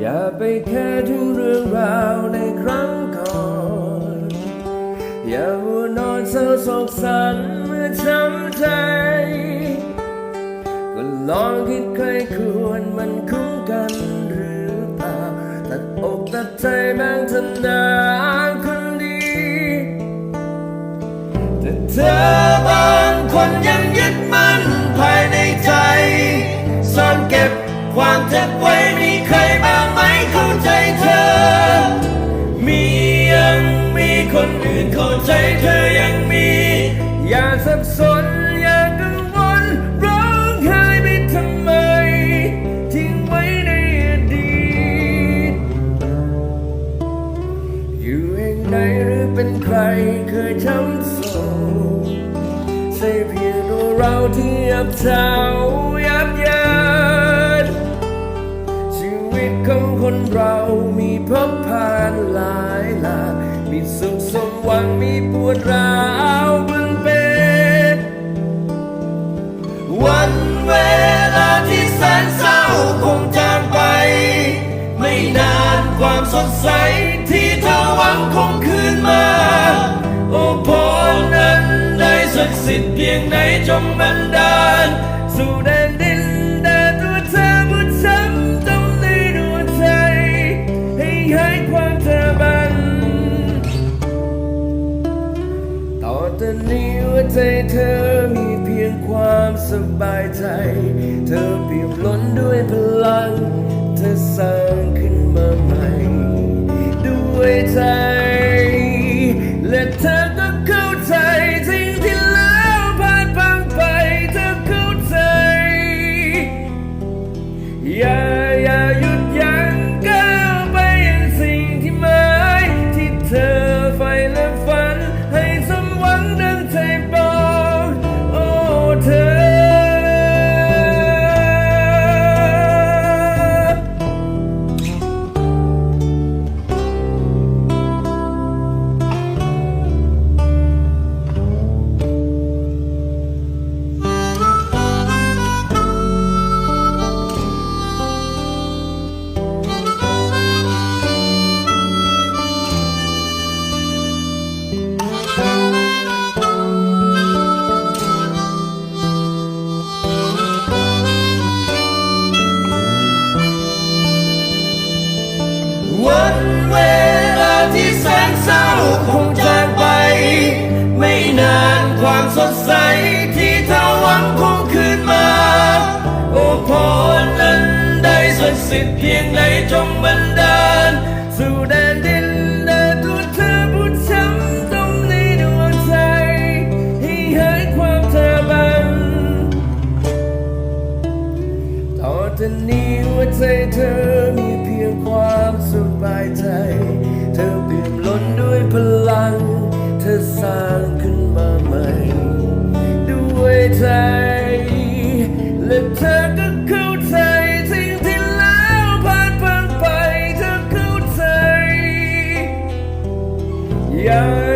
อย่าไปแค่ถึงเรื่องราวในครั้งก่อน อย่าหัวนอนเศร้าสกสันเมื่อช้ำใจ ก็ลองคิดใครควรมันคุ้มกันหรือเปล่า ตัดอกตัดใจแบ่งทนาคนดี แต่เธอบางคนยังยึดมั่นภายในใจ ซ่อนเก็บความเจ็บไว้ สับสนอย่ากังวลร้องไห้ไปทำไม ทิ้งไว้ในอดีต อยู่แห่งไหนหรือเป็นใครเคยช้ำโศกใช่เพียงตัวเราที่ยับเช้ายับเยินชีวิตของคนเรามีพบผ่านหลายหลากมีสุขสมหวังมีปวดร้าว สดใสที่เธอหวังคงคืนมา โอ้พรนั้นได้ศักดิ์สิทธิ์เพียงไหนจงบันดาล สู่แดนดินแดนตัวเธอผู้ช้ำจมในดวงใจ ให้หายความเธอบัน ต่อแต่นี้หัวใจเธอมีเพียงความสบายใจ ความสดใสที่เธอหวังคงคืนมา โอ้พรนั้นได้สดสิทธิ์เพียงใดจงบันดา ไ